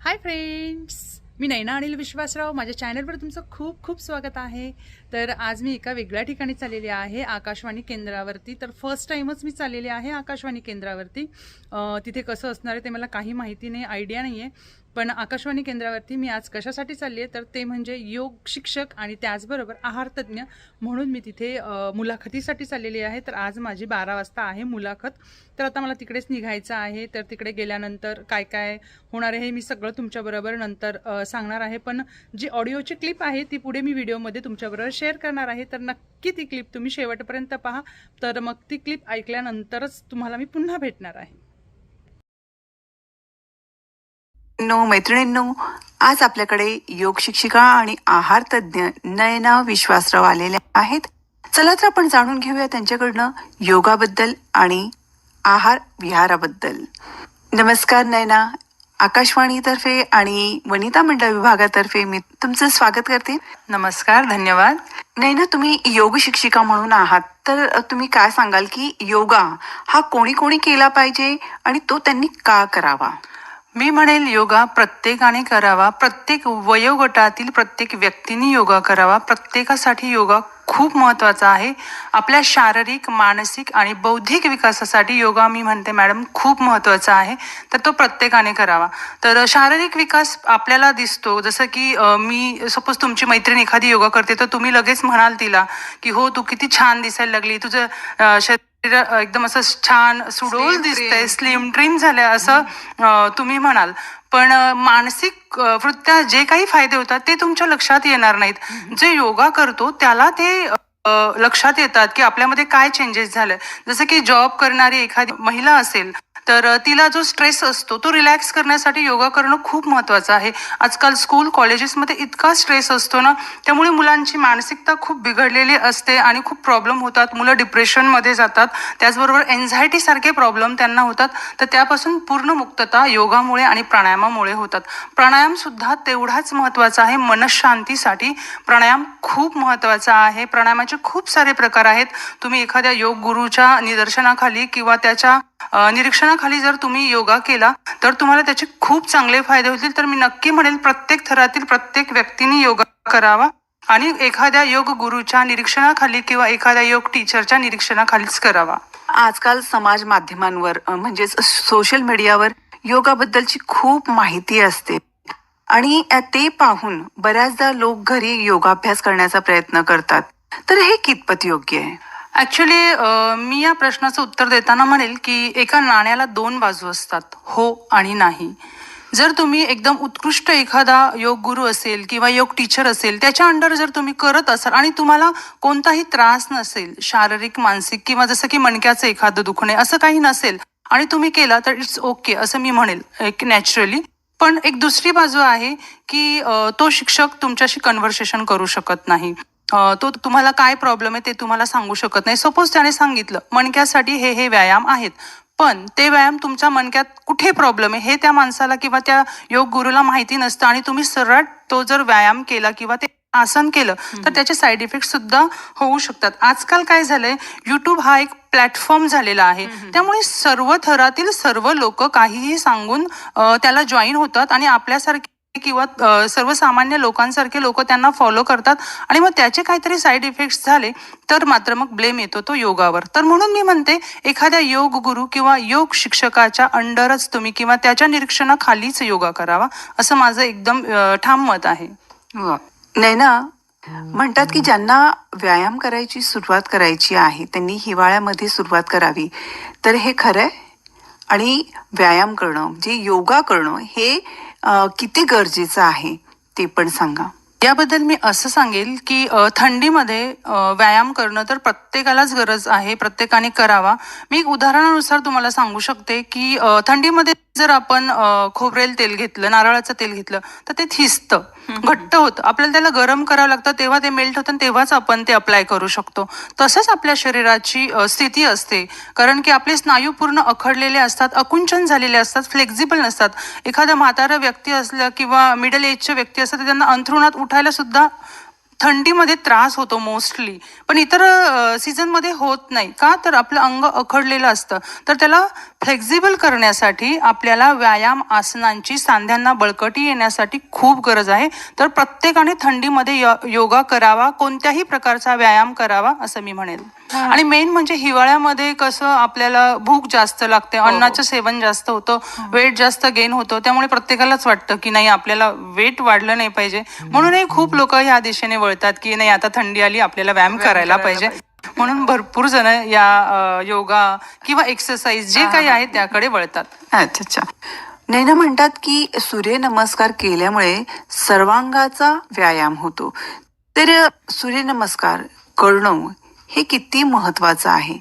हाय friends मी नैना अनिल विश्वासराव. माझ्या चॅनलवर तुमचं खूप खूप स्वागत आहे. तर आज मी एका वेगळ्या ठिकाणी चाललेली आहे आकाशवाणी केंद्रावरती. तर फर्स्ट टाईमच मी चाललेली आहे आकाशवाणी केंद्रावरती. तिथे कसं असणार आहे ते मला काही माहिती नाही आयडिया नाही आहे पण आकाशवाणी केंद्रावरती मी आज कशासाठी चालली आहे तर ते म्हणजे योग शिक्षक आणि त्याचबरोबर आहारतज्ञ म्हणून मी तिथे मुलाखतीसाठी चाललेली आहे. तर आज माझी बारा वाजता आहे मुलाखत. तर आता मला तिकडेच निघायचं आहे. तर तिकडे गेल्यानंतर काय काय होणार आहे हे मी सगळं तुमच्याबरोबर नंतर सांगणार आहे. पण जी ऑडिओची क्लिप आहे ती पुढे मी व्हिडिओमध्ये तुमच्याबरोबर शेअर करणार आहे. तर नक्की ती क्लिप तुम्ही शेवटपर्यंत पहा. तर मग ती क्लिप ऐकल्यानंतरच तुम्हाला मी पुन्हा भेटणार आहे. नो मैत्रिणींनो आज आपल्याकडे योग शिक्षिका आणि आहार तज्ज्ञ नयना विश्वासराव आलेल्या आहेत. चला तर आपण जाणून घेऊया त्यांच्याकडनं योगाबद्दल आणि आहार विहाराबद्दल. नमस्कार नयना आकाशवाणीतर्फे आणि वनिता मंडळ विभागातर्फे मी तुमचं स्वागत करते. नमस्कार धन्यवाद. नैना तुम्ही योग शिक्षिका म्हणून आहात. तर तुम्ही काय सांगाल की योगा हा कोणी कोणी केला पाहिजे आणि तो त्यांनी का करावा? मी म्हणेल योगा प्रत्येकाने करावा. प्रत्येक वयोगटातील प्रत्येक व्यक्तीने योगा करावा. प्रत्येकासाठी योगा खूप महत्त्वाचा आहे. आपल्या शारीरिक मानसिक आणि बौद्धिक विकासासाठी योगा मी म्हणते मॅडम खूप महत्त्वाचा आहे. तर तो प्रत्येकाने करावा. तर शारीरिक विकास आपल्याला दिसतो. जसं की मी सपोज तुमची मैत्रीण एखादी योगा करते तर तुम्ही लगेच म्हणाल तिला की हो तू किती छान दिसायला लागली. तुझं शरीर एकदम असं छान सुडोल दिसतंय. स्लिम ड्रीम झाल्या असं तुम्ही म्हणाल. पण मानसिक वृत्त्या जे काही फायदे होतात ते तुमच्या लक्षात येणार नाहीत. जे योगा करतो त्याला ते लक्षात येतात की आपल्यामध्ये काय चेंजेस झाले जसं की जॉब करणारी एखादी महिला असेल तर तिला जो स्ट्रेस असतो तो रिलॅक्स करण्यासाठी योगा करणं खूप महत्त्वाचं आहे. आजकाल स्कूल कॉलेजेसमध्ये इतका स्ट्रेस असतो ना त्यामुळे मुलांची मानसिकता खूप बिघडलेली असते आणि खूप प्रॉब्लेम होतात. मुलं डिप्रेशनमध्ये जातात. त्याचबरोबर एन्झायटीसारखे प्रॉब्लेम त्यांना होतात. तर त्यापासून पूर्ण मुक्तता योगामुळे आणि प्राणायामामुळे होतात. प्राणायामसुद्धा तेवढाच महत्त्वाचा आहे मनशांतीसाठी. प्राणायाम खूप महत्त्वाचा आहे. प्राणायामाचे खूप सारे प्रकार आहेत. तुम्ही एखाद्या योग गुरुच्या निदर्शनाखाली किंवा त्याच्या निरीक्षणाखाली जर तुम्ही योगा केला तर तुम्हाला त्याचे खूप चांगले फायदे होतील. तर मी नक्की म्हणेल प्रत्येक थरातील प्रत्येक व्यक्तीने योगा करावा. आणि एखाद्या योग गुरुच्या निरीक्षणाखाली किंवा एखाद्या योग टीचरच्या निरीक्षणाखालीच करावा. आजकाल समाज माध्यमांवर म्हणजेच सोशल मीडियावर योगाबद्दलची खूप माहिती असते. आणि ते पाहून बऱ्याचदा लोक घरी योगाभ्यास करण्याचा प्रयत्न करतात. तर हे कितपत योग्य आहे? ऍक्च्युली मी या प्रश्नाचं उत्तर देताना म्हणेल की एका नाण्याला दोन बाजू असतात हो आणि नाही. जर तुम्ही एकदम उत्कृष्ट एखादा योग गुरु असेल किंवा योग टीचर असेल त्याच्या अंडर जर तुम्ही करत असाल आणि तुम्हाला कोणताही त्रास नसेल शारीरिक मानसिक किंवा जसं की मणक्याचं एखादं दुखणे असं काही नसेल आणि तुम्ही केला तर इट्स ओके असं मी म्हणेल एक नॅचरली पण एक दुसरी बाजू आहे की तो शिक्षक तुमच्याशी कन्व्हर्सेशन करू शकत नाही. तो तुम्हाला काय प्रॉब्लेम आहे ते तुम्हाला सांगू शकत नाही. सपोज त्याने सांगितलं मणक्यासाठी हे हे व्यायाम आहेत. पण ते व्यायाम तुमच्या मणक्यात कुठे प्रॉब्लेम आहे हे त्या माणसाला किंवा त्या योग गुरुला माहिती नसतं आणि तुम्ही सरळ तो जर व्यायाम केला किंवा ते आसन केलं तर त्याचे साईड इफेक्ट सुद्धा होऊ शकतात. आजकाल काय झालंय युट्यूब हा एक प्लॅटफॉर्म झालेला आहे. त्यामुळे सर्व थरातील सर्व लोक काहीही सांगून त्याला जॉईन होतात आणि आपल्यासारखे किंवा सर्वसामान्य लोकांसारखे लोक त्यांना फॉलो करतात आणि मग त्याचे काहीतरी साईड इफेक्ट्स झाले तर मात्र मग ब्लेम येतो तो योगावर. तर म्हणून मी म्हणते एखाद्या योग गुरु किंवा योग शिक्षकाच्या अंडरच तुम्ही किंवा त्याच्या निरीक्षणाखालीच योगा करावा असं माझं एकदम ठाम मत आहे. नैना म्हणतात की ज्यांना व्यायाम करायची सुरुवात करायची आहे त्यांनी हिवाळ्यामध्ये सुरुवात करावी. तर हे खरंय? आणि व्यायाम करणं म्हणजे योगा करणं हे किती गरजेचं आहे ते पण सांगा. याबद्दल मी असं सांगेल की थंडीमध्ये व्यायाम करणं तर प्रत्येकालाच गरज आहे प्रत्येकाने करावा. मी एक उदाहरणानुसार तुम्हाला सांगू शकते की थंडीमध्ये जर आपण खोबरेल तेल घेतलं नारळाचं तेल घेतलं तर ते थिजतं घट्ट होतं. आपल्याला त्याला गरम करावं लागतं. तेव्हा ते मेल्ट होतं तेव्हाच आपण ते अप्लाय करू शकतो. तसंच आपल्या शरीराची स्थिती असते. कारण की आपले स्नायू पूर्ण अखडलेले असतात अकुंचन झालेले असतात फ्लेक्झिबल नसतात. एखादा म्हातारा व्यक्ती असलं किंवा मिडल एजचे व्यक्ती असतात त्यांना अंथरुणात उठायला सुद्धा थंडीमध्ये त्रास होतो मोस्टली. पण इतर सीझनमध्ये होत नाही. का? तर आपलं अंग अखडलेलं असतं. तर त्याला फ्लेक्झिबल करण्यासाठी आपल्याला व्यायाम आसनांची सांध्यांना बळकटी येण्यासाठी खूप गरज आहे. तर प्रत्येकाने थंडीमध्ये य- योगा करावा कोणत्याही प्रकारचा व्यायाम करावा असं मी म्हणेल आणि मेन म्हणजे हिवाळ्यामध्ये कसं आपल्याला भूक जास्त लागते अन्नाचं सेवन जास्त होतं वेट जास्त गेन होतं त्यामुळे प्रत्येकालाच वाटतं की नाही आपल्याला वेट वाढलं नाही पाहिजे. म्हणूनही खूप लोक ह्या दिशेने वळतात की नाही आता थंडी आली आपल्याला व्यायाम करायला पाहिजे. म्हणून भरपूर जण या योगा किंवा एक्सरसाइज जे काही आहे त्याकडे वळतात. अच्छा अच्छा. नैना म्हणतात की सूर्यनमस्कार केल्यामुळे सर्वांगाचा व्यायाम होतो. तर सूर्यनमस्कार करणं हे किती महत्वाचं आहे?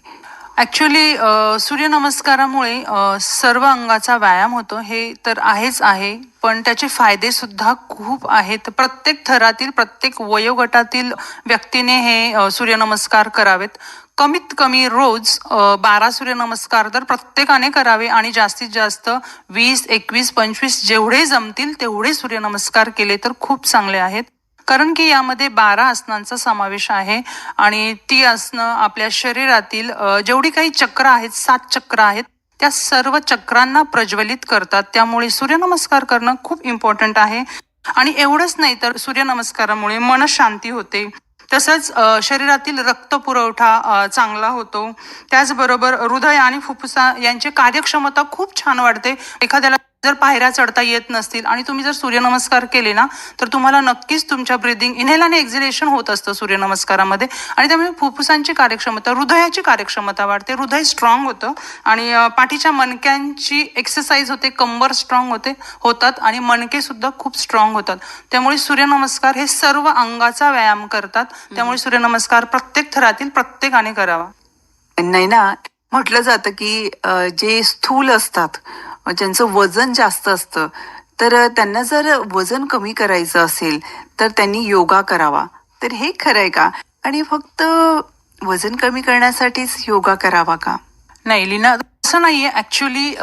ॲक्च्युली सूर्यनमस्कारामुळे सर्व अंगाचा व्यायाम होतो. हे तर आहेच आहे पण त्याचे फायदेसुद्धा खूप आहेत. प्रत्येक थरातील प्रत्येक वयोगटातील व्यक्तीने हे सूर्यनमस्कार करावेत. कमीत कमी रोज बारा सूर्यनमस्कार तर प्रत्येकाने करावे आणि जास्तीत जास्त वीस एकवीस पंचवीस जेवढे जमतील तेवढे सूर्यनमस्कार केले तर खूप चांगले आहेत. कारण की यामध्ये बारा आसनांचा समावेश आहे आणि ती आसनं आपल्या शरीरातील जेवढी काही चक्र आहेत सात चक्र आहेत त्या सर्व चक्रांना प्रज्वलित करतात. त्यामुळे सूर्यनमस्कार करणं खूप इम्पॉर्टंट आहे. आणि एवढंच नाही तर सूर्यनमस्कारामुळे मनशांती होते. तसंच शरीरातील रक्त पुरवठा चांगला होतो. त्याचबरोबर हृदय आणि फुफ्फुसा यांची कार्यक्षमता खूप छान वाढते. एखाद्याला जर पायऱ्या चढता येत नसतील आणि तुम्ही जर सूर्यनमस्कार केले ना तर तुम्हाला नक्कीच तुमच्या ब्रिदिंग इनहेल आणि एक्झिलेशन होत असतं सूर्यनमस्कारामध्ये. आणि त्यामुळे फुफ्फुसांची कार्यक्षमता हृदयाची कार्यक्षमता वाढते. हृदय स्ट्रॉंग होतं आणि पाठीच्या मणक्यांची एक्सरसाइज होते कंबर स्ट्रॉंग होते होतात आणि मणके सुद्धा खूप स्ट्रॉंग होतात. त्यामुळे सूर्यनमस्कार हे सर्व अंगाचा व्यायाम करतात. त्यामुळे सूर्यनमस्कार प्रत्येक थरातील प्रत्येकाने करावा. नैना म्हटलं जातं की जे स्थूल असतात ज्यांचं वजन जास्त असतं तर त्यांना जर वजन कमी करायचं असेल तर त्यांनी योगा करावा. तर हे खरं आहे का? आणि फक्त वजन कमी करण्यासाठीच योगा करावा का? नाही लिना असं नाहीये. ऍक्च्युली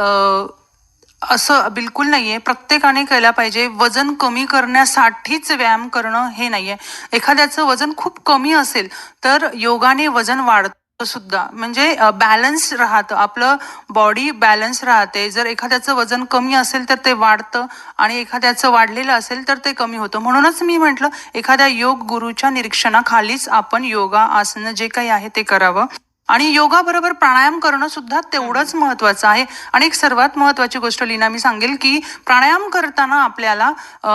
असं बिलकुल नाहीये. प्रत्येकाने केला पाहिजे. वजन कमी करण्यासाठीच व्यायाम करणं हे नाहीये. एखाद्याचं वजन खूप कमी असेल तर योगाने वजन वाढतं. सुद्धा. म्हणजे बॅलन्स राहतं. आपलं बॉडी बॅलन्स राहते. जर एखाद्याचं वजन कमी असेल तर ते वाढतं आणि एखाद्याचं वाढलेलं असेल तर ते कमी होतं. म्हणूनच मी म्हटलं एखाद्या योग गुरुच्या निरीक्षणाखालीच आपण योगा आसनं जे काही आहे ते करावं. आणि योगा बरोबर प्राणायाम करणं सुद्धा तेवढंच महत्वाचं आहे. आणि एक सर्वात महत्वाची गोष्ट लीना मी सांगेल की प्राणायाम करताना आपल्याला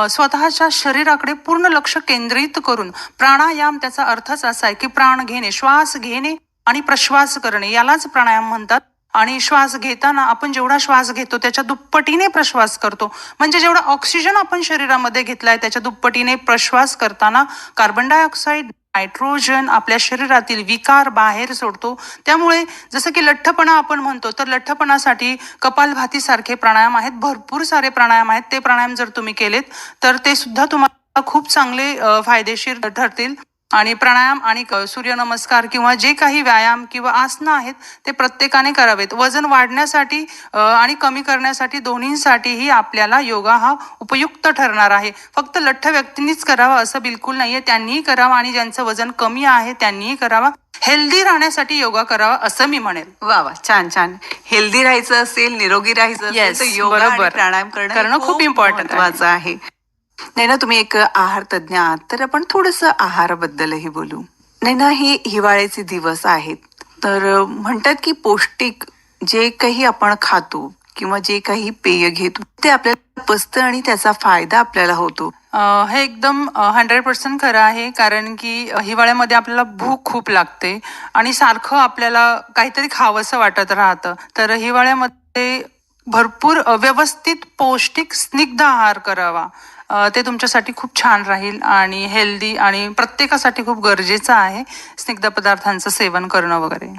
स्वतःच्या शरीराकडे पूर्ण लक्ष केंद्रित करून प्राणायाम त्याचा अर्थच असा आहे की प्राण घेणे श्वास घेणे आणि प्रश्वास करणे यालाच प्राणायाम म्हणतात. आणि श्वास घेताना आपण जेवढा श्वास घेतो त्याच्या दुप्पटीने प्रश्वास करतो. म्हणजे जेवढा ऑक्सिजन आपण शरीरामध्ये घेतलाय त्याच्या दुप्पटीने प्रश्वास करताना कार्बन डायऑक्साईड नायट्रोजन आपल्या शरीरातील विकार बाहेर सोडतो. त्यामुळे जसं की लठ्ठपणा आपण म्हणतो तर लठ्ठपणासाठी कपालभाती सारखे प्राणायाम आहेत भरपूर सारे प्राणायाम आहेत. ते प्राणायाम जर तुम्ही केलेत तर ते सुद्धा तुम्हाला खूप चांगले फायदेशीर ठरतील. आणि प्राणायाम आणि सूर्यनमस्कार किंवा जे काही व्यायाम किंवा आसनं आहेत ते प्रत्येकाने करावेत. वजन वाढण्यासाठी आणि कमी करण्यासाठी दोन्हींसाठीही आपल्याला योगा हा उपयुक्त ठरणार आहे. फक्त लठ्ठ व्यक्तींनीच करावा असं बिलकुल नाहीये. त्यांनीही करावं आणि ज्यांचं वजन कमी आहे त्यांनीही करावा. हेल्दी राहण्यासाठी योगा करावा असं मी म्हणेल. वा वा. छान छान. हेल्दी राहायचं असेल निरोगी राहायचं असेल तर योगा. प्राणायाम करणं खूप important आहे. नैना नाही ना तुम्ही एक आहार तज्ज्ञ आहात तर आपण थोडस आहाराबद्दलही बोलू. नाही ना हे हिवाळ्याचे दिवस आहेत. तर म्हणतात की पौष्टिक जे काही आपण खातो किंवा जे काही पेय घेतो ते आपल्याला पचतं आणि त्याचा फायदा आपल्याला होतो. हे एकदम हंड्रेड पर्सेंट खरं आहे कारण की हिवाळ्यामध्ये आपल्याला भूक खूप लागते आणि सारखं आपल्याला काहीतरी खावंसं वाटत राहतं. तर हिवाळ्यामध्ये भरपूर व्यवस्थित पौष्टिक स्निग्ध आहार करावा. ते तुमच्यासाठी खूप छान राहील आणि हेल्दी आणि प्रत्येकासाठी खूप गरजेचं आहे स्निग्ध पदार्थांचं सेवन करणं वगैरे.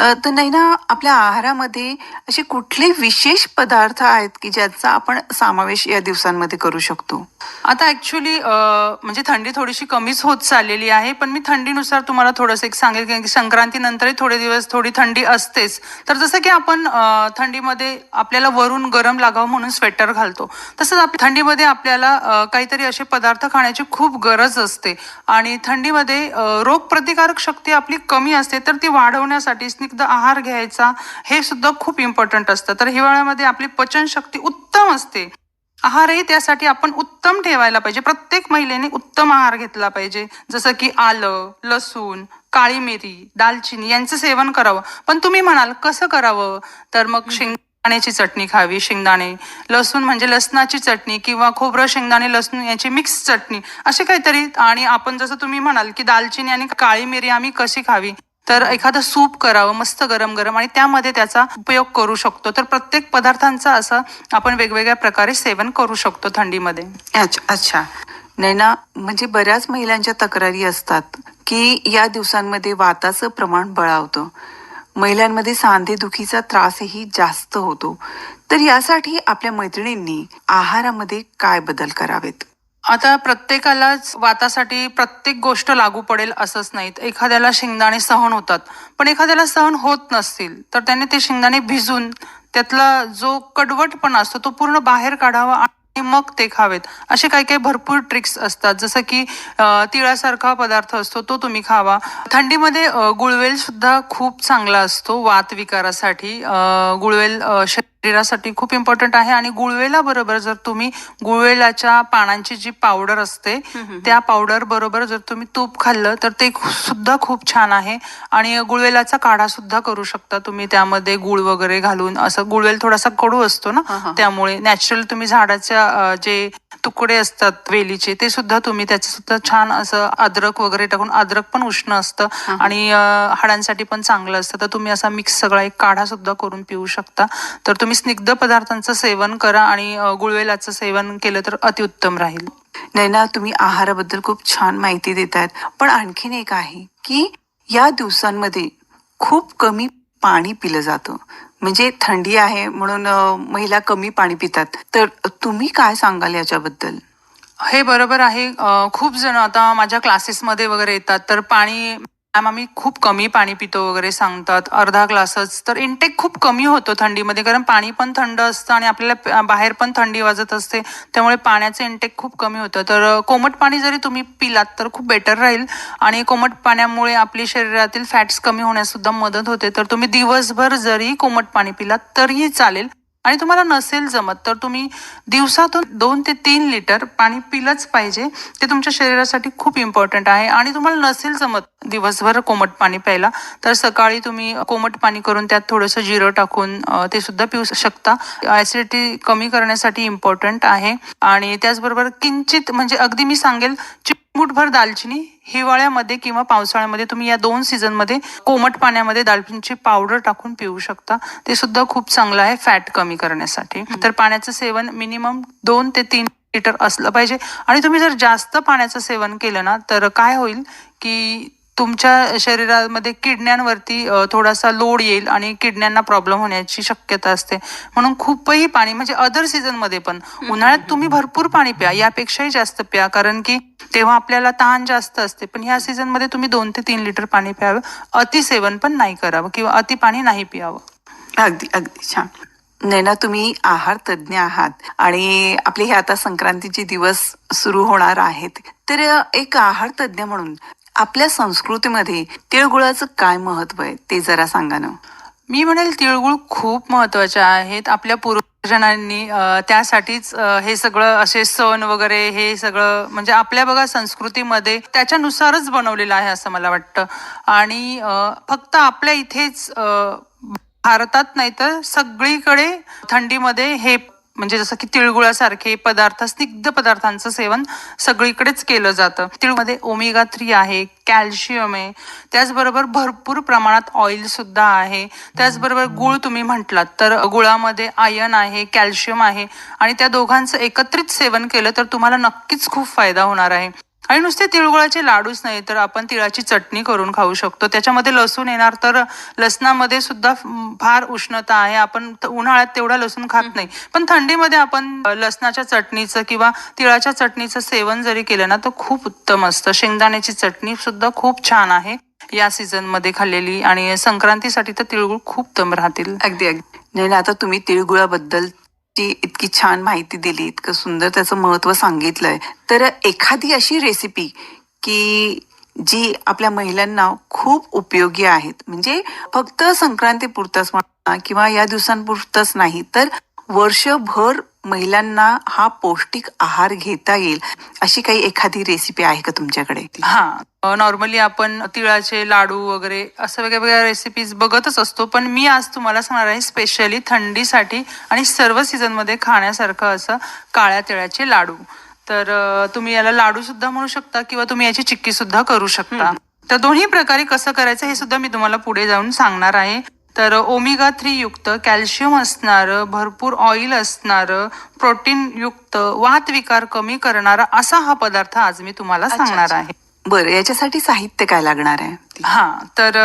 तर नाही ना आपल्या आहारामध्ये असे कुठले विशेष पदार्थ आहेत की ज्याचा आपण समावेश या दिवसांमध्ये करू शकतो? आता ऍक्च्युली म्हणजे थंडी थोडीशी कमीच होत चाललेली आहे पण मी थंडीनुसार तुम्हाला थोडंसं एक सांगेल की संक्रांतीनंतरही थोडे दिवस थोडी थंडी असतेच. तर जसं की आपण थंडीमध्ये आपल्याला वरून गरम लागावं म्हणून स्वेटर घालतो. तसंच आप थंडीमध्ये आपल्याला काहीतरी असे पदार्थ खाण्याची खूप गरज असते. आणि थंडीमध्ये रोगप्रतिकारक शक्ती आपली कमी असते तर ती वाढवण्यासाठी स्निग्ध आहार घ्यायचा हे सुद्धा खूप इम्पॉर्टंट असतं. तर हिवाळ्यामध्ये आपली पचनशक्ती उत्तम असते. आहारही त्यासाठी आपण उत्तम ठेवायला पाहिजे. प्रत्येक महिलेने उत्तम आहार घेतला पाहिजे. जसं की आलं लसूण काळी मिरी दालचिनी यांचं सेवन करावं. पण तुम्ही म्हणाल कसं करावं? तर मग शेंगदाण्याची चटणी खावी शेंगदाणे. लसूण म्हणजे लसणाची चटणी किंवा खोबरं शेंगदाणे लसूण याची मिक्स चटणी. असे काहीतरी. आणि आपण जसं तुम्ही म्हणाल की दालचिनी आणि काळी मिरी आम्ही कशी खावी? तर एखादं सूप करावं मस्त गरम गरम आणि त्यामध्ये त्याचा उपयोग करू शकतो. तर प्रत्येक पदार्थांचा असं आपण वेगवेगळ्या प्रकारे सेवन करू शकतो थंडीमध्ये. अच्छा अच्छा. नाही ना म्हणजे बऱ्याच महिलांच्या तक्रारी असतात की या दिवसांमध्ये वाताचं प्रमाण बळावतं. महिलांमध्ये सांधेदुखीचा त्रासही जास्त होतो. तर यासाठी आपल्या मैत्रिणींनी आहारामध्ये काय बदल करावेत? आता प्रत्येकालाच वातासाठी प्रत्येक गोष्ट लागू पडेल असंच नाहीत एखाद्याला शेंगदाणे सहन होतात. पण एखाद्याला सहन होत नसतील तर त्याने ते शेंगदाणे भिजून त्यातला जो कडवटपणा असतो तो पूर्ण बाहेर काढावा आणि मग ते खावेत. असे काही काही भरपूर ट्रिक्स असतात. जसं की तिळासारखा पदार्थ असतो तो तुम्ही खावा. थंडीमध्ये गुळवेल सुद्धा खूप चांगला असतो वात विकारासाठी. गुळवेल शरीरासाठी खूप इम्पॉर्टंट आहे. आणि गुळवेला बरोबर जर तुम्ही गुळवेलाच्या पानांची जी पावडर असते त्या पावडर बरोबर जर तुम्ही तूप खाल्लं तर ते सुद्धा खूप छान आहे. आणि गुळवेलाचा काढा सुद्धा करू शकता तुम्ही. त्यामध्ये गुळ वगैरे घालून असं गुळवेल थोडासा कडू असतो ना त्यामुळे नॅचरल तुम्ही झाडाच्या जे तुकडे असतात वेलीचे ते सुद्धा तुम्ही त्याचं सुद्धा छान असं अद्रक वगैरे टाकून अद्रक पण उष्ण असतं आणि हाडांसाठी पण चांगलं असतं. तर तुम्ही असा मिक्स सगळा एक काढा सुद्धा करून पिऊ शकता. तर तुम्ही स्निग्ध पदार्थांचं सेवन करा आणि गुळवेलाचं सेवन केलं तर अतिउत्तम राहील. नाही ना तुम्ही आहाराबद्दल खूप छान माहिती देत आहेत पण आणखीन एक आहे की या दिवसांमध्ये खूप कमी पाणी पिलं जातं. म्हणजे थंडी आहे म्हणून महिला कमी पाणी पितात. तर तुम्ही काय सांगाल याच्याबद्दल? हे बरोबर आहे. खूप जण आता माझ्या क्लासेसमध्ये वगैरे येतात तर पाणी मॅम आम्ही खूप कमी पाणी पितो वगैरे सांगतात. अर्धा ग्लासच. तर इंटेक खूप कमी होतो थंडीमध्ये. कारण पाणी पण थंड असतं आणि आपल्याला बाहेर पण थंडी वाजत असते. त्यामुळे पाण्याचं इंटेक खूप कमी होतं. तर कोमट पाणी जरी तुम्ही पिलात तर खूप बेटर राहील. आणि कोमट पाण्यामुळे आपली शरीरातील फॅट्स कमी होण्यास सुद्धा मदत होते. तर तुम्ही दिवसभर जरी कोमट पाणी पिलात तरीही चालेल. आणि तुम्हाला नसेल जमत तर तुम्ही दिवसातून दोन ते तीन लिटर पाणी पिलंच पाहिजे. ते तुमच्या शरीरासाठी खूप इम्पॉर्टंट आहे. आणि तुम्हाला नसेल जमत दिवसभर कोमट पाणी प्यायला तर सकाळी तुम्ही कोमट पाणी करून त्यात थोडंसं जिरं टाकून ते सुद्धा पिऊ शकता. ऍसिडिटी कमी करण्यासाठी इम्पॉर्टंट आहे. आणि त्याचबरोबर किंचित म्हणजे अगदी मी सांगेल चिमूटभर दालचिनी हिवाळ्यामध्ये किंवा पावसाळ्यामध्ये तुम्ही या दोन सीझनमध्ये कोमट पाण्यामध्ये दालचिनीची पावडर टाकून पिऊ शकता. ते सुद्धा खूप चांगलं आहे फॅट कमी करण्यासाठी. तर पाण्याचं सेवन मिनिमम दोन ते तीन लिटर असलं पाहिजे. आणि तुम्ही जर जास्त पाण्याचं सेवन केलं ना तर काय होईल की तुमच्या शरीरामध्ये किडण्यांवरती थोडासा लोड येईल आणि किडण्यांना प्रॉब्लेम होण्याची शक्यता असते. म्हणून खूपही पाणी म्हणजे अदर सीझनमध्ये पण उन्हाळ्यात तुम्ही भरपूर पाणी प्या यापेक्षाही जास्त प्या कारण की तेव्हा आपल्याला तहान जास्त असते. पण ह्या सीझनमध्ये तुम्ही दोन ते तीन लिटर पाणी प्यावं अति सेवन पण नाही करावं किंवा अति पाणी नाही पियावं. अगदी अगदी छान. नैना तुम्ही आहार तज्ज्ञ आहात आणि आपले हे आता संक्रांतीचे दिवस सुरू होणार आहेत. तर एक आहार तज्ज्ञ म्हणून आपल्या संस्कृतीमध्ये तिळगुळाचं काय महत्त्व आहे ते जरा सांगा ना. मी म्हणेल तिळगुळ खूप महत्त्वाचे आहेत. आपल्या पूर्वजनांनी त्यासाठीच हे सगळं असे सण वगैरे हे सगळं म्हणजे आपल्या बघा संस्कृतीमध्ये त्याच्यानुसारच बनवलेलं आहे असं मला वाटतं. आणि फक्त आपल्या इथेच भारतात नाही तर सगळीकडे थंडीमध्ये हे म्हणजे जसं की तिळगुळासारखे पदार्थ स्निग्ध पदार्थांचं सेवन सगळीकडेच केलं जातं. तिळमध्ये ओमेगा थ्री आहे कॅल्शियम आहे. त्याचबरोबर भरपूर प्रमाणात ऑइल सुद्धा आहे. त्याचबरोबर गुळ तुम्ही म्हटलात तर गुळामध्ये आयन आहे कॅल्शियम आहे आणि त्या दोघांचं एकत्रित सेवन केलं तर तुम्हाला नक्कीच खूप फायदा होणार आहे. आणि नुसते तिळगुळाचे लाडूच नाही तर आपण तिळाची चटणी करून खाऊ शकतो. त्याच्यामध्ये लसूण येणार तर लसणामध्ये सुद्धा फार उष्णता आहे. आपण उन्हाळ्यात तेवढा लसूण खात नाही. पण थंडीमध्ये आपण लसणाच्या चटणीचं किंवा तिळाच्या चटणीचं सेवन जरी केलं ना तर खूप उत्तम असतं. शेंगदाण्याची चटणी सुद्धा खूप छान आहे. या सीझनमध्ये खाल्लेली आणि संक्रांतीसाठी तर तिळगुळ खूप उत्तम राहतील. अगदी अगदी. नाही आता तुम्ही ची इतकी छान माहिती दिली इतकं सुंदर त्याचं महत्त्व सांगितलंय. तर एखादी अशी रेसिपी की जी आपल्या महिलांना खूप उपयोगी आहेत. म्हणजे फक्त संक्रांती पुरताच म्हणा किंवा या दिवसांपुरतच नाही तर वर्षभर महिलांना हा पौष्टिक आहार घेता येईल अशी काही एखादी रेसिपी आहे का तुमच्याकडे? हा. नॉर्मली आपण तिळाचे लाडू वगैरे असं वेगळ्या वेगळ्या रेसिपीज बघतच असतो. पण मी आज तुम्हाला सांगणार आहे स्पेशली थंडीसाठी आणि सर्व सीझनमध्ये खाण्यासारखं असं काळ्या तिळाचे लाडू. तर तुम्ही याला लाडू सुद्धा म्हणू शकता किंवा तुम्ही याची चिक्की सुद्धा करू शकता. तर दोन्ही प्रकारे कसं करायचं हे सुद्धा मी तुम्हाला पुढे जाऊन सांगणार आहे. तर ओमेगा थ्री युक्त कॅल्शियम असणारं भरपूर ऑइल असणारं प्रोटीन युक्त वात विकार कमी करणारा असा हा पदार्थ आज मी तुम्हाला सांगणार आहे. बरं याच्यासाठी साहित्य काय लागणार आहे? हा तर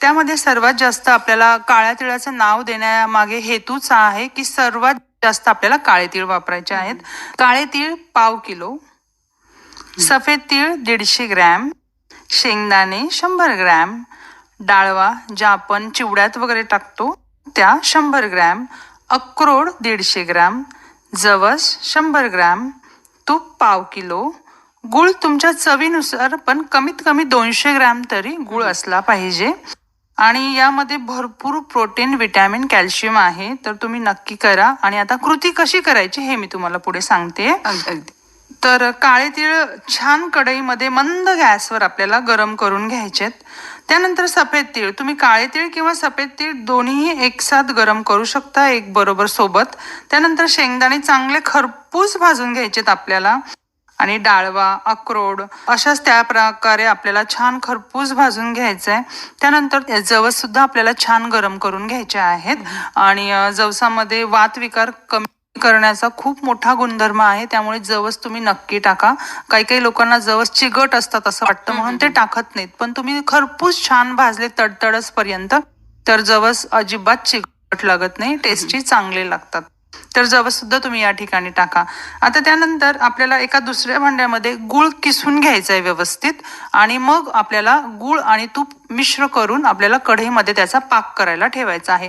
त्यामध्ये सर्वात जास्त आपल्याला काळ्या तिळाचं नाव देण्यामागे हेतूच आहे की सर्वात जास्त आपल्याला काळे तीळ वापरायचे आहेत. काळे तीळ पाव किलो सफेद तीळ दीडशे ग्रॅम शेंगदाणे शंभर ग्रॅम डाळवा ज्या आपण चिवड्यात वगैरे टाकतो त्या शंभर ग्रॅम अक्रोड दीडशे ग्रॅम जवस शंभर ग्रॅम तूप पाव किलो गुळ तुमच्या चवीनुसार पण कमीत कमी दोनशे ग्रॅम तरी गुळ असला पाहिजे. आणि यामध्ये भरपूर प्रोटीन विटॅमिन कॅल्शियम आहे तर तुम्ही नक्की करा. आणि आता कृती कशी करायची हे मी तुम्हाला पुढे सांगते. तर काळे तीळ छान कढईमध्ये मंद गॅसवर आपल्याला गरम करून घ्यायचेत. त्यानंतर सफेद तीळ. तुम्ही काळे तीळ किंवा सफेद तीळ दोन्हीही एकसाथ गरम करू शकता एक बरोबर सोबत. त्यानंतर शेंगदाणे चांगले खरपूस भाजून घ्यायचेत आपल्याला. आणि डाळवा अक्रोड अशाच त्या प्रकारे आपल्याला छान खरपूस भाजून घ्यायचं आहे त्यानंतर जवस सुद्धा आपल्याला छान गरम करून घ्यायचे आहेत. आणि जवसामध्ये वात विकार कमी करण्याचा खूप मोठा गुणधर्म आहे. त्यामुळे जवस तुम्ही नक्की टाका. काही काही लोकांना जवस चिगट असतात असं वाटतं. म्हणून ते टाकत नाहीत. पण तुम्ही खरपूस छान भाजले तडतडस पर्यंत तर जवस अजिबात चिगट लागत नाही. टेस्टी चांगले लागतात. तर जवस सुद्धा तुम्ही या ठिकाणी टाका. आता त्यानंतर आपल्याला एका दुसऱ्या भांड्यामध्ये गुळ किसून घ्यायचा आहे व्यवस्थित. आणि मग आपल्याला गुळ आणि तूप मिश्र करून आपल्याला कढईमध्ये त्याचा पाक करायला ठेवायचा आहे.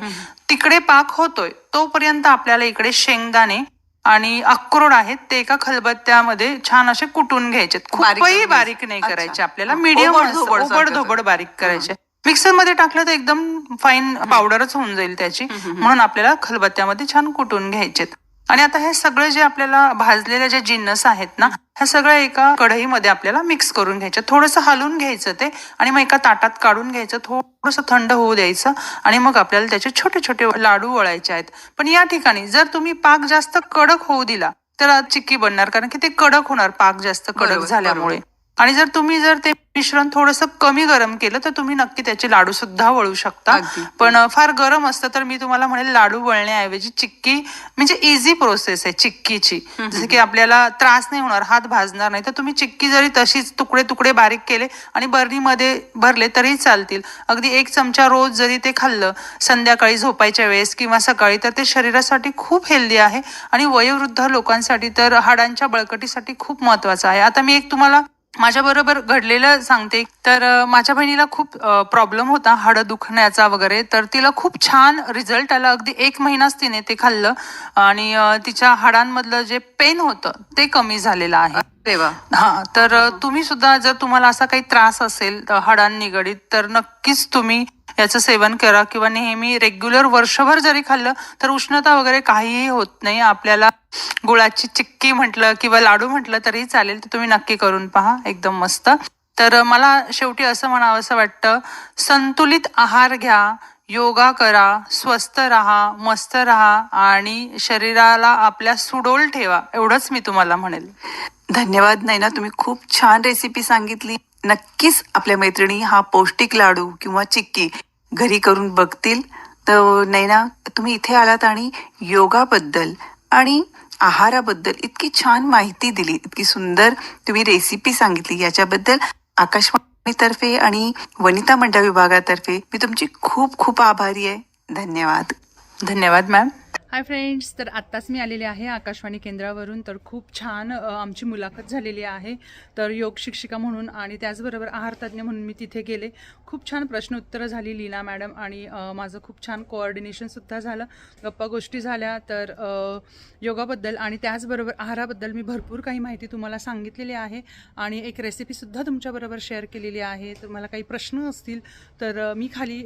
तिकडे पाक होतोय तोपर्यंत आपल्याला इकडे शेंगदाणे आणि अक्रोड आहेत ते एका खलबत्त्यामध्ये छान असे कुटून घ्यायचे खूपही बारीक नाही. करायचे आपल्याला. मीडियम ओबड सारखं. धोबड बारीक करायचे. मिक्सरमध्ये टाकलं तर एकदम फाईन पावडरच होऊन जाईल त्याची. म्हणून आपल्याला खलबत्त्यामध्ये छान कुटून घ्यायचेत. आणि आता हे सगळे जे आपल्याला भाजलेले जे जिन्नस आहेत ना ह्या सगळ्या एका कढईमध्ये आपल्याला मिक्स करून घ्यायचं. थोडंसं हलवून घ्यायचं ते आणि मग एका ताटात काढून घ्यायचं. थोडंसं थंड होऊ द्यायचं आणि मग आपल्याला त्याचे छोटे छोटे लाडू वळायचे आहेत. पण या ठिकाणी जर तुम्ही पाक जास्त कडक होऊ दिला तर चिक्की बनणार. कारण की ते कडक होणार पाक जास्त कडक झाल्यामुळे. आणि जर तुम्ही जर ते मिश्रण थोडंसं कमी गरम केलं तर तुम्ही नक्की त्याचे लाडू सुद्धा वळू शकता. पण फार गरम असतं तर मी तुम्हाला म्हणेल लाडू वळण्याऐवजी चिक्की म्हणजे इझी प्रोसेस आहे चिक्कीची. जसं की आपल्याला त्रास नाही होणार हात भाजणार नाही तर तुम्ही चिक्की जरी तशीच तुकडे तुकडे बारीक केले आणि बरणीमध्ये भरले तरी चालतील. अगदी एक चमचा रोज जरी ते खाल्लं संध्याकाळी झोपायच्या वेळेस किंवा सकाळी तर ते शरीरासाठी खूप हेल्दी आहे. आणि वयोवृद्ध लोकांसाठी तर हाडांच्या बळकटीसाठी खूप महत्वाचं आहे. आता मी एक तुम्हाला माझ्याबरोबर घडलेलं सांगते. तर माझ्या बहिणीला खूप प्रॉब्लेम होता हाडं दुखण्याचा वगैरे. तर तिला खूप छान रिझल्ट आला. अगदी एक महिनाच तिने ते खाल्लं. आणि तिच्या हाडांमधलं जे पेन होतं ते कमी झालेलं आहे. अरे हा तर तुम्ही सुद्धा जर तुम्हाला असा काही त्रास असेल हाडांनिगडीत तर नक्कीच तुम्ही याचं सेवन करा किंवा नेहमी रेग्युलर वर्षभर जरी खाल्लं तर उष्णता वगैरे काहीही होत नाही. आपल्याला गुळाची चिक्की म्हटलं किंवा लाडू म्हटलं तरी चालेल तर तुम्ही नक्की करून पहा. एकदम मस्त. तर मला शेवटी असं म्हणावं असं वाटतं संतुलित आहार घ्या. योगा करा स्वस्थ राहा मस्त राहा आणि शरीराला आपल्या सुडोल ठेवा. एवढंच मी तुम्हाला म्हणेल. धन्यवाद नैना तुम्ही खूप छान रेसिपी सांगितली. नक्कीच आपल्या मैत्रिणी हा पौष्टिक लाडू किंवा चिक्की घरी करून बघतील. तर नैना तुम्ही इथे आलात आणि योगाबद्दल आणि आहाराबद्दल इतकी छान माहिती दिली इतकी सुंदर तुम्ही रेसिपी सांगितली. याच्याबद्दल आकाशवाणी तर्फे आणि वनिता मंडळ विभागातर्फे मी तुमची खूप खूप आभारी आहे. धन्यवाद. धन्यवाद मॅम हाय फ्रेंड्स तर आत्ताच मी आलेले आहे आकाशवाणी केंद्रावरून. तर खूप छान आमची मुलाखत झालेली आहे. तर योग शिक्षिका म्हणून आणि त्याचबरोबर आहारतज्ञ म्हणून मी तिथे गेले. खूप छान प्रश्नोत्तरं झाली लीना मॅडम आणि माझं खूप छान कोऑर्डिनेशनसुद्धा झालं. गप्पा गोष्टी झाल्या तर योगाबद्दल आणि त्याचबरोबर आहाराबद्दल मी भरपूर काही माहिती तुम्हाला सांगितलेली आहे. आणि एक रेसिपीसुद्धा तुमच्याबरोबर शेअर केलेली आहे. तुम्हाला काही प्रश्न असतील तर मी खाली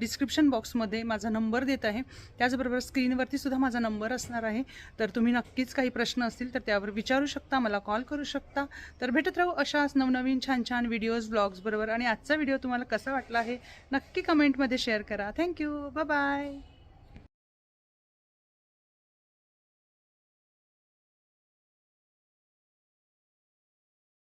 डिस्क्रिप्शन बॉक्समध्ये माझा नंबर देत आहे. त्याचबरोबर स्क्रीनवर स्क्रीनवरती सुद्धा माझा नंबर असणार आहे. तर तुम्ही नक्कीच काही प्रश्न असतील तर त्यावर विचारू शकता मला कॉल करू शकता. तर भेटत राहू अशाच नवनवीन छान छान व्हिडिओज ब्लॉग्सबरोबर आणि आजचा व्हिडिओ तुम्हाला कसा वाटला आहे नक्की कमेंटमध्ये शेअर करा. Thank you bye